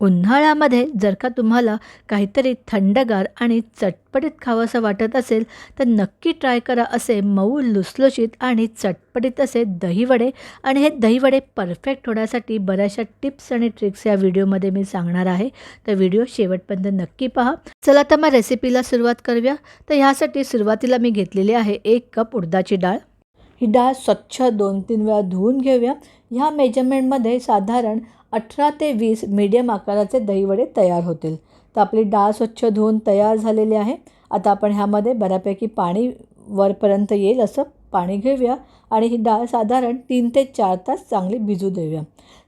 उन्हाळ्यामध्ये जर का तुम्हाला काहीतरी थंडगार आणि चटपटीत खावंसं वाटत असेल तर नक्की ट्राय करा असे मऊ लुसलुशीत आणि चटपटीत असे दहीवडे. आणि हे दहीवडे परफेक्ट होण्यासाठी बऱ्याचशा टिप्स आणि ट्रिक्स या व्हिडिओमध्ये मी सांगणार आहे. तर व्हिडिओ शेवटपर्यंत नक्की पहा. चला तर मग रेसिपीला सुरुवात करूया. तर ह्यासाठी सुरुवातीला मी घेतलेली आहे एक कप उडदाची डाळ. ही डाळ स्वच्छ दोन तीन वेळा धुवून घेऊया. ह्या मेजरमेंटमध्ये साधारण अठरा ते वीस मीडियम आकाराचे दहीवडे तयार होतील. तर आपली डाळ स्वच्छ धुवून तयार झालेली आहे. आता आपण ह्यामध्ये बऱ्यापैकी पाणी वरपर्यंत येईल असं पाणी घेऊया आणि ही डाळ साधारण तीन ते चार तास चांगली भिजू देऊया.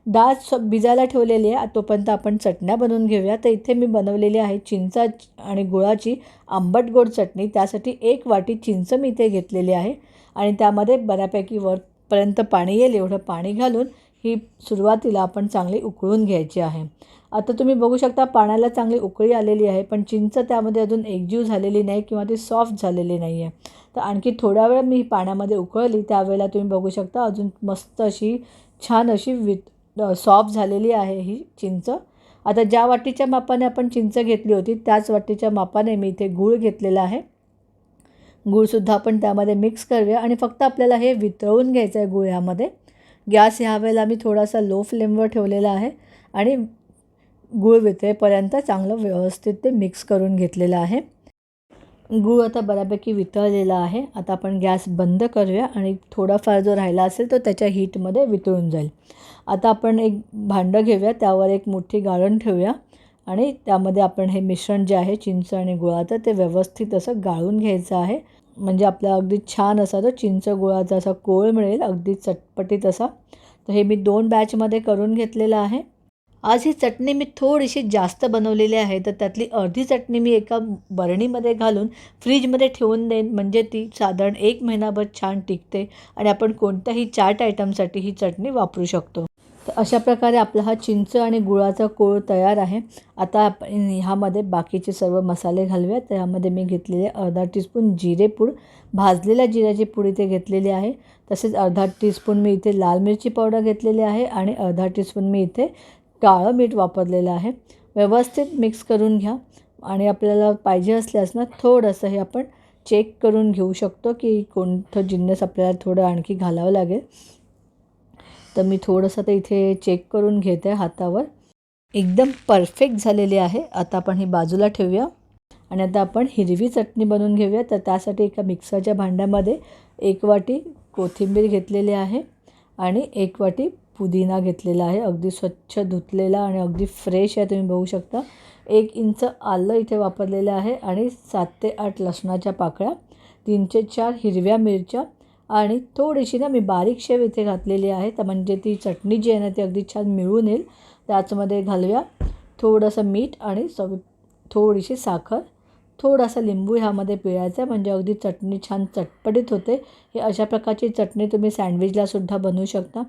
डाळ स भिजायला ठेवलेली आहे. तोपर्यंत आपण चटण्या बनवून घेऊया. तर इथे मी बनवलेली आहे चिंचा आणि गुळाची आंबट गोड चटणी. त्यासाठी एक वाटी चिंच मी इथे घेतलेली आहे. आणि त्यामध्ये बऱ्यापैकी वरपर्यंत पाणी येईल. एवढं पाणी घालून ही सुरुवातीला आपण चांगली उकळून घ्यायची आहे. आता तुम्ही बघू शकता पाण्याला चांगली उकळी आलेली आहे पण चिंच त्यामध्ये अजून एकजीव झालेली नाही किंवा ती सॉफ्ट झालेली नाही आहे तर आणखी थोड्या वेळ मी पाण्यामध्ये उकळली त्यावेळेला तुम्ही बघू शकता अजून मस्त अशी छान अशी वित सॉफ्ट झालेली आहे ही चिंच. आता ज्या वाटीच्या मापाने आपण चिंच घेतली होती त्याच वाटीच्या मापाने मी इथे गूळ घेतलेला आहे. गूळसुद्धा आपण त्यामध्ये मिक्स करूया आणि फक्त आपल्याला हे वितळून घ्यायचं आहे गूळ ह्यामध्ये. गॅस ह्या वेळेला मी थोडासा लो फ्लेमवर ठेवलेला आहे आणि गूळ वितळेपर्यंत चांगलं व्यवस्थित ते मिक्स करून घेतलेलं आहे. गूळ आता बऱ्यापैकी वितळलेला आहे. आता आपण गॅस बंद करूया आणि थोडाफार जो राहिला असेल तो त्याच्या हीटमध्ये वितळून जाईल. आता आपण एक भांडं घेऊया त्यावर एक मोठी गाळण ठेवूया आणि त्यामध्ये आपण हे मिश्रण जे आहे चिंच आणि गुळाचं ते व्यवस्थित असं गाळून घ्यायचं आहे. म्हणजे आपला अगदी छान असा तो चिंच गुळाचा असा कोळ मिळेल अगदी चटपटीत असा. तर हे मी दोन बॅचमध्ये करून घेतलेलं आहे. आज ही चटणी मी थोडीशी जास्त बनवलेली आहे. तर त्यातली अर्धी चटणी मी एका बरणीमध्ये घालून फ्रीजमध्ये ठेवून देईन. म्हणजे ती साधारण एक महिनाभर छान टिकते आणि आपण कोणत्याही चाट आयटमसाठी ही चटणी वापरू शकतो. तर अशा प्रकारे आपला हा चिंच आणि गुळाचा कोळ तयार आहे. आता आपण ह्यामध्ये बाकीचे सर्व मसाले घालूया तर ह्यामध्ये मी घेतलेले अर्धा टीस्पून जिरेपूड भाजलेल्या जिऱ्याची पूड इथे घेतलेली आहे. तसेच अर्धा टीस्पून मी इथे लाल मिरची पावडर घेतलेली आहे आणि अर्धा टीस्पून मी इथे काळं मीठ वापरलेलं आहे. व्यवस्थित मिक्स करून घ्या आणि आपल्याला पाहिजे असल्यास ना थोडंसं हे आपण चेक करून घेऊ शकतो की कोणतं जिन्नस आपल्याला थोडं आणखी घालावं लागेल. तर मी थोडंसं ते इथे चेक करून घेते हातावर. एकदम परफेक्ट झालेली आहे. आता आपण ही बाजूला ठेवूया. आणि आता आपण हिरवी चटणी बनवून घेऊया. तर त्यासाठी एका मिक्सरच्या भांड्यामध्ये एक वाटी कोथिंबीर घेतलेली आहे आणि एक वाटी पुदिना घेतलेला आहे. अगदी स्वच्छ धुतलेला आणि अगदी फ्रेश आहे तुम्ही बघू शकता. एक इंच आलं इथे वापरलेलं आहे आणि सात ते आठ लसणाच्या पाकळ्या तीनचे चार हिरव्या मिरच्या आणि थोडीशी ना मी बारीक शेव इथे घातलेली आहे. तर म्हणजे ती चटणी जी आहे ना ती अगदी छान मिळून येईल. त्याचमध्ये घालूया थोडंसं मीठ आणि सग थोडीशी साखर. थोडासा लिंबू ह्यामध्ये पिळायचा म्हणजे अगदी चटणी छान चटपटीत होते. हे अशा प्रकारची चटणी तुम्ही सँडविचलासुद्धा बनवू शकता.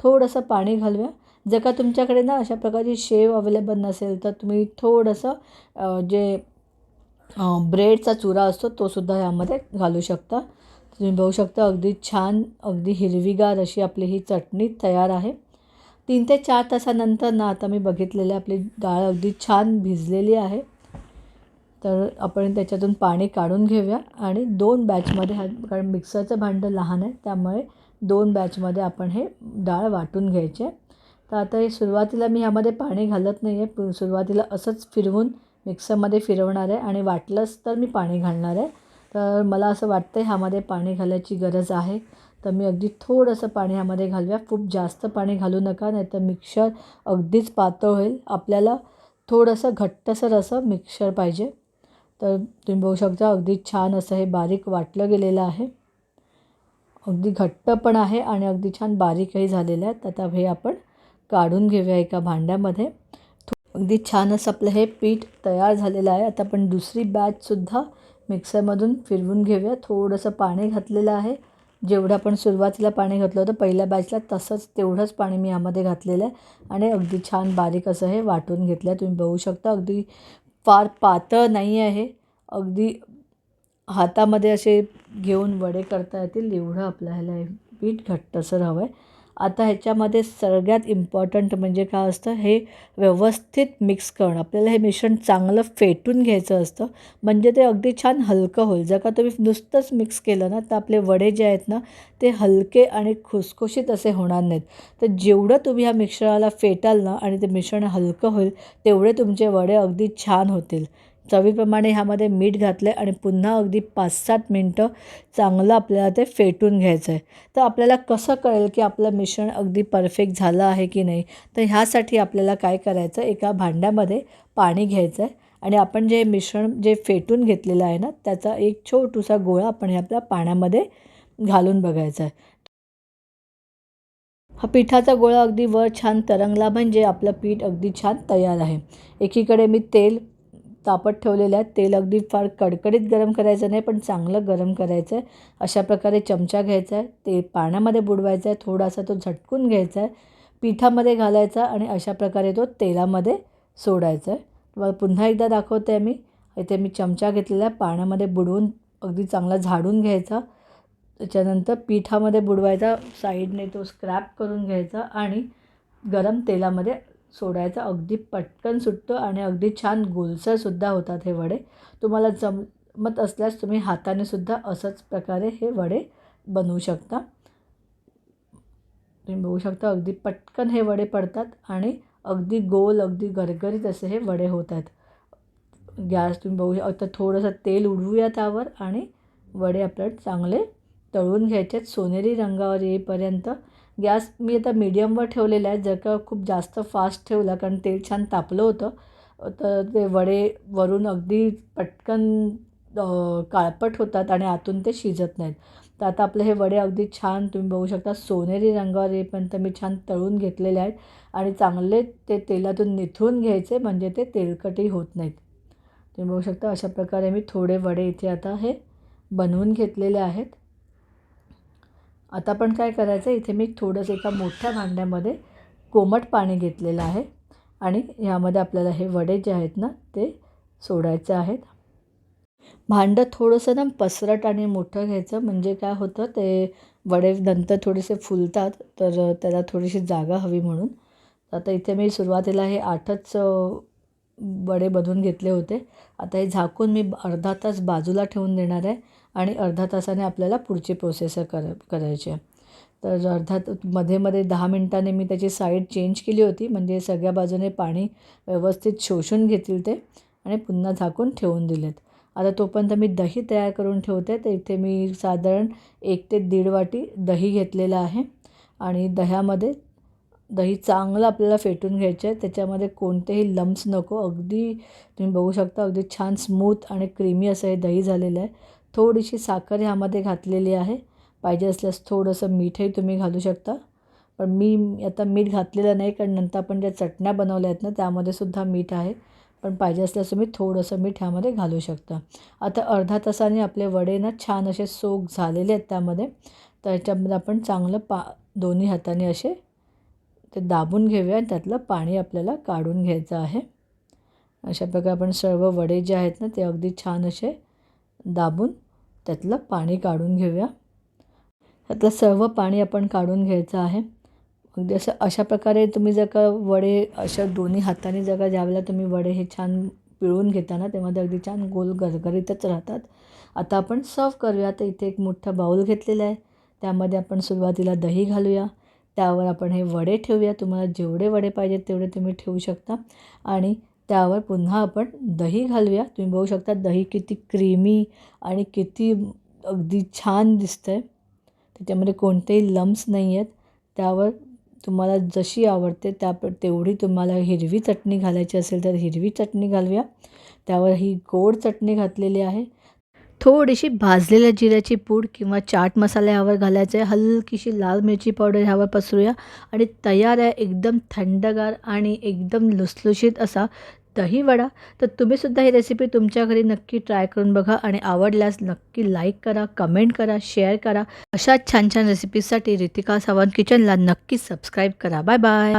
थोडंसं पाणी घालूया. जर का तुमच्याकडे ना अशा प्रकारची शेव अवेलेबल नसेल तर तुम्ही थोडंसं जे ब्रेडचा चुरा असतो तोसुद्धा ह्यामध्ये घालू शकता. तुम्ही बघू शकता अगदी छान अगदी हिरवीगार अशी आपली ही चटणी तयार आहे. तीन ते चार तासानंतर ना आता मी बघितलेली आपली डाळ अगदी छान भिजलेली आहे. तर आपण त्याच्यातून पाणी काढून घेऊया आणि दोन बॅचमध्ये हा कारण मिक्सरचं भांडं लहान आहे त्यामुळे दोन बॅचमध्ये आपण हे डाळ वाटून घ्यायचे तर आता हे सुरुवातीला मी ह्यामध्ये पाणी घालत नाही आहे सुरुवातीला असंच फिरवून मिक्सरमध्ये फिरवणार आहे आणि वाटलंच तर मी पाणी घालणार आहे. तर मला असं वाटतं आहे ह्यामध्ये पाणी घालायची गरज आहे. तर मी अगदी थोडंसं पाणी ह्यामध्ये घालूया. खूप जास्त पाणी घालू नका नाही तर मिक्सर अगदीच पातळ होईल. आपल्याला थोडंसं घट्टसर असं मिक्सर पाहिजे. तर तुम्ही बघू शकता अगदी छान असं हे बारीक वाटलं गेलेलं आहे. अगदी घट्ट पण आहे आणि अगदी छान बारीकही झालेलं आहे. आता हे आपण काढून घेऊया एका भांड्यामध्ये. अगदी छान असं आपलं हे पीठ तयार झालेलं आहे. आता आपण दुसरी बॅचसुद्धा मिक्सरमधून फिरवून घेऊया. थोडंसं पाणी घातलेलं आहे. जेवढं आपण सुरुवातीला पाणी घातलं होतं पहिल्या बॅचला तसंच तेवढंच पाणी मी यामध्ये घातलेलं आहे. आणि अगदी छान बारीक असं हे वाटून घेतलं आहे तुम्ही बघू शकता अगदी फार पातळ नाही आहे अगदी हातामध्ये असे घेऊन वडे करता येतील. एवढं आपल्याला हे पीठ घट्टसर हवं आहे आता ह्याच्यामध्ये सगळ्यात इम्पॉर्टंट म्हणजे काय असतं हे व्यवस्थित मिक्स करणं. आपल्याला हे मिश्रण चांगलं फेटून घ्यायचं असतं. म्हणजे ते अगदी छान हलकं होईल. जर का तुम्ही नुसतंच मिक्स केलं ना तर आपले वडे जे आहेत ना ते हलके आणि खुसखुशीत असे होणार नाहीत. तर जेवढं तुम्ही ह्या मिश्रणाला फेटाल ना आणि ते मिश्रण हलकं होईल तेवढे तुमचे वडे अगदी छान होतील. चवीप्रमाणे ह्यामध्ये मीठ घातलं आहे आणि पुन्हा अगदी पाच सात मिनटं चांगलं आपल्याला ते फेटून घ्यायचं आहे तर आपल्याला कसं कळेल की आपलं मिश्रण अगदी परफेक्ट झालं आहे की नाही? तर ह्यासाठी आपल्याला काय करायचं? एका भांड्यामध्ये पाणी घ्यायचं आहे आणि आपण जे मिश्रण जे फेटून घेतलेलं आहे ना त्याचा एक छोटूसा गोळा आपण हे आपल्या पाण्यामध्ये घालून बघायचा आहे हा पिठाचा गोळा अगदी वर छान तरंगला म्हणजे आपलं पीठ अगदी छान तयार आहे. एकीकडे मी तेल तापत ठेवलेलं आहे तेल अगदी फार कडकडीत गरम करायचं नाही पण चांगलं गरम करायचं आहे अशा प्रकारे चमचा घ्यायचा आहे ते पाण्यामध्ये बुडवायचा आहे थोडासा तो झटकून घ्यायचा आहे पिठामध्ये घालायचा आणि अशा प्रकारे तो तेलामध्ये सोडायचा. आहे तुम्हाला पुन्हा एकदा दाखवते आहे मी. इथे मी चमचा घेतलेला आहे पाण्यामध्ये बुडवून अगदी चांगला झाडून घ्यायचा. त्याच्यानंतर पिठामध्ये बुडवायचा साईडने तो स्क्रॅप करून घ्यायचा आणि गरम तेलामध्ये सोडायचा. अगदी पटकन सुटतो आणि अगदी छान गोलसरसुद्धा होतात हे वडे. तुम्हाला जमत असल्यास तुम्ही हाताने सुद्धा असंच प्रकारे हे वडे बनवू शकता. तुम्ही बघू शकता अगदी पटकन हे वडे पडतात आणि अगदी गोल अगदी गरगरीत असे हे वडे होत आहेत गॅस तुम्ही बघू आता थोडंसं तेल उडवूया त्यावर आणि वडे आपल्याला चांगले तळून घ्यायचे आहेत. सोनेरी रंगावर येईपर्यंत गॅस मी आता मीडियमवर ठेवलेला आहे. जर का खूप जास्त फास्ट ठेवला कारण तेल छान तापलं होतं तर ते वडे वरून अगदी पटकन काळपट होतात आणि आतून ते शिजत नाहीत. तर आता आपले हे वडे अगदी छान तुम्ही बघू शकता. सोनेरी रंगावर येईपर्यंत मी छान तळून घेतलेले आहेत आणि चांगले ते तेलातून निथळून घ्यायचे म्हणजे ते तेलकटही होत नाहीत. तुम्ही बघू शकता अशा प्रकारे मी थोडे वडे इथे आता हे बनवून घेतलेले आहेत. आता पण काय करायचं इथे मी थोडंसं एका मोठ्या भांड्यामध्ये कोमट पाणी घेतलेलं आहे आणि ह्यामध्ये आपल्याला हे वडे जे आहेत ना ते सोडायचे आहेत. भांडं थोडंसं ना पसरट आणि मोठं घ्यायचं म्हणजे काय होतं ते वडे नंतर थोडेसे फुलतात तर त्याला थोडीशी जागा हवी म्हणून. आता इथे मी सुरुवातीला हे आठच वडे बनवून घेतले होते. आता हे झाकून मी अर्धा तास बाजूला ठेवून देणार आहे. आणि अर्धा तासाने आपल्याला पुढची प्रोसेस कर करायची आहे. तर अर्धात मध्ये मध्ये दहा मिनटाने मी त्याची साईड चेंज केली होती. म्हणजे सगळ्या बाजूने पाणी व्यवस्थित शोषून घेतील ते आणि पुन्हा झाकून ठेवून दिलेत. आता तोपर्यंत मी दही तयार करून ठेवते. तर इथे मी साधारण एक ते दीड वाटी दही घेतलेलं आहे. आणि दह्यामध्ये दही चांगलं आपल्याला फेटून घ्यायचं आहे त्याच्यामध्ये कोणतेही लम्स नको. अगदी तुम्ही बघू शकता अगदी छान स्मूथ आणि क्रीमी असं हे दही झालेलं आहे. थोडीशी साखर ह्यामध्ये घातलेली आहे. पाहिजे असल्यास थोडंसं मीठही तुम्ही घालू शकता. पण मी आता मीठ घातलेलं नाही कारण नंतर आपण ज्या चटण्या बनवल्या आहेत ना त्यामध्ये सुद्धा मीठ आहे. पण पाहिजे असल्यास तुम्ही थोडंसं मीठ ह्यामध्ये घालू शकता. आता अर्धा तासाने आपले वडे ना छान असे सोक झालेले आहेत त्यामध्ये. तर ह्याच्यामध्ये आपण चांगलं पा दोन्ही हाताने असे ते दाबून घेऊया आणि त्यातलं पाणी आपल्याला काढून घ्यायचं आहे. अशा प्रकारे आपण सर्व वडे जे आहेत ना ते अगदी छान असे दाबून त्यातलं पाणी काढून घेऊया. त्यातलं सर्व पाणी आपण काढून घ्यायचं आहे. अगदी असं अशा प्रकारे तुम्ही जर का वडे अशा दोन्ही हाताने जर का ज्यावेळेला तुम्ही वडे हे छान पिळून घेताना ते अगदी छान गोल गरगरीतच राहतात. आता आपण सर्व करूया. तर इथे एक मोठा बाऊल घेतलेला आहे. त्यामध्ये आपण सुरुवातीला दही घालूया. त्यावर आपण हे वडे ठेवूया. तुम्हाला जेवढे वडे पाहिजेत तेवढे तुम्ही ठेवू शकता. आणि त्यावर पुन्हा आपण दही घालूया. तुम्ही बघू शकता दही किती क्रीमी आणि किती अगदी छान दिसतं आहे त्याच्यामध्ये कोणतेही लम्स नाही आहेत त्यावर तुम्हाला जशी आवडते त्या तेवढी तुम्हाला हिरवी चटणी घालायची असेल तर हिरवी चटणी घालूया. त्यावर ही गोड चटणी घातलेली आहे. थोडीशी भाजलेल्या जिऱ्याची पूड किंवा चाट मसाला ह्यावर घालायचं. आहे हलकीशी लाल मिरची पावडर ह्यावर पसरूया. आणि तयार आहे एकदम थंडगार आणि एकदम लुसलुशीत असा दही वडा. तर तुम्हीसुद्धा ही रेसिपी तुमच्या घरी नक्की ट्राय करून बघा आणि आवडल्यास नक्की लाईक करा कमेंट करा शेअर करा. अशा छान छान रेसिपीजसाठी रितिका सावंत किचनला नक्की सबस्क्राईब करा. Bye bye